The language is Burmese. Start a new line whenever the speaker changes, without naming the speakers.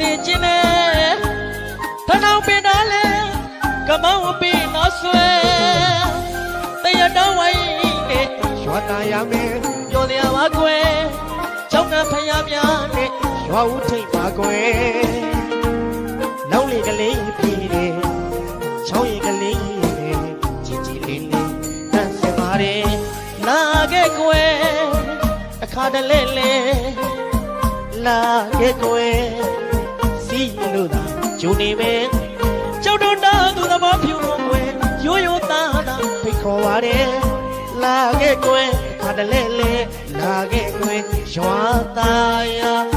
စေခြင်းနဲ့ထထောင်ပင်တော်လဲကမောင်းပင်တော်ဆွဲတရတော်ဝိုင်းနဲ့ရွာတာရမယ်ပြောလျာပါကွယ်ချောင်းကဖယားများနဲ့ရွာဦးထိတ်ပါကွယ်လောက်လေကလေးပြည်တယ်ချောင်းရင်ကလေးနဲ့ကြည်ကြည်လေးနဲ့တန်းစပါရဲလာခဲ့ကွယ်အခါတလဲလဲလာခဲ့ကွယ် စီလို့သာဂျုံနေမယ်ကျောင်းတော်သားသူသဘောဖြူဖို့ကွယ်ရိုးရိုးသားသားဖိတ်ခေါ်ပါတယ်လာခဲ့ကွယ်ခါတလဲလဲလာခဲ့ကွယ်ရွာသားယာ